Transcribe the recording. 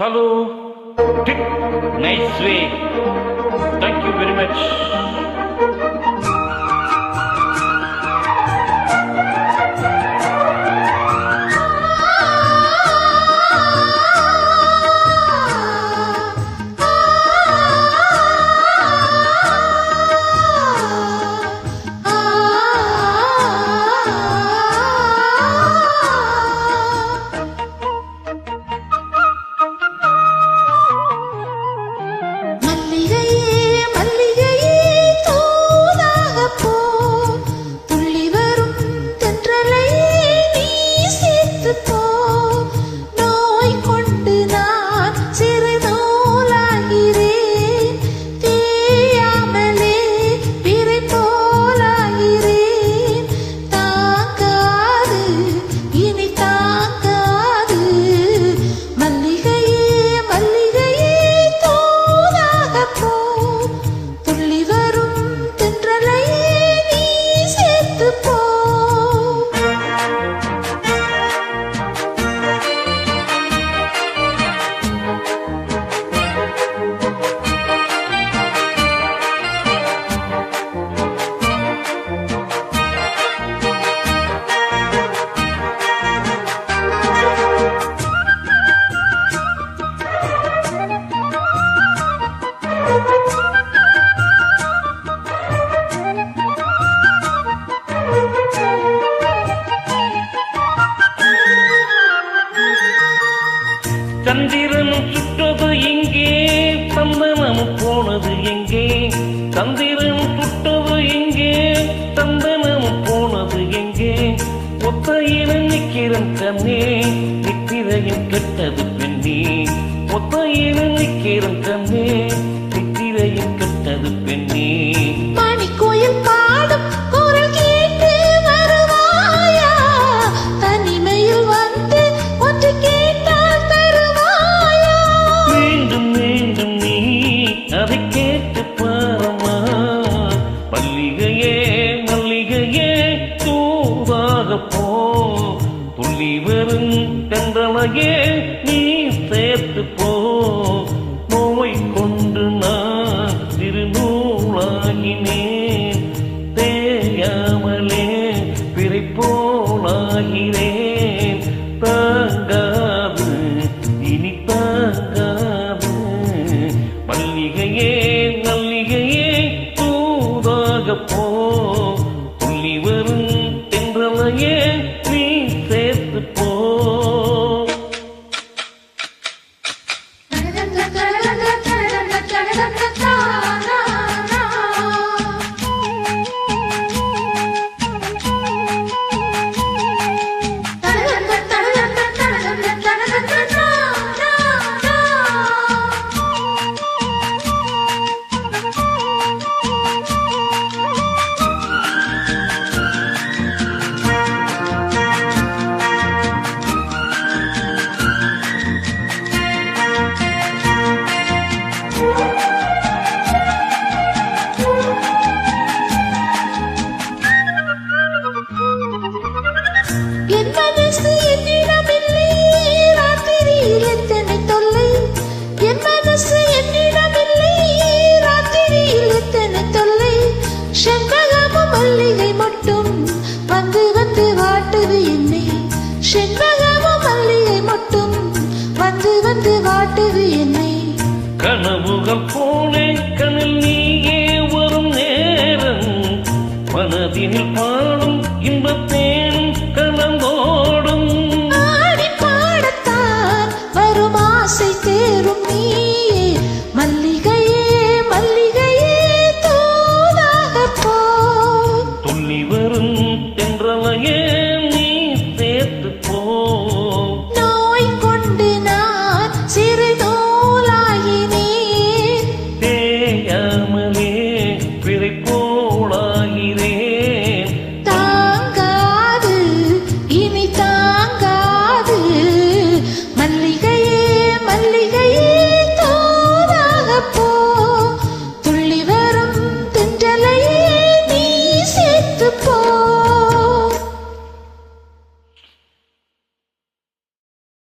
Hello. Nice way. Thank you very much. சந்திரனும் சுட்டது எங்கே? சந்தனமும் போனது எங்கே? சந்திரனும் சுட்டது எங்கே? சந்தனமும் போனது எங்கே? ஒத்தையில நிக்கிறன் கண்ணே நித்திரையும் கெட்டது பெண்ணே. ஒத்தையில நிக்கிறன் கண்ணே ஆகிறேன் தாங்காவு இனி தாங்காவு மல்லிகையே மல்லிகை tiene el pan.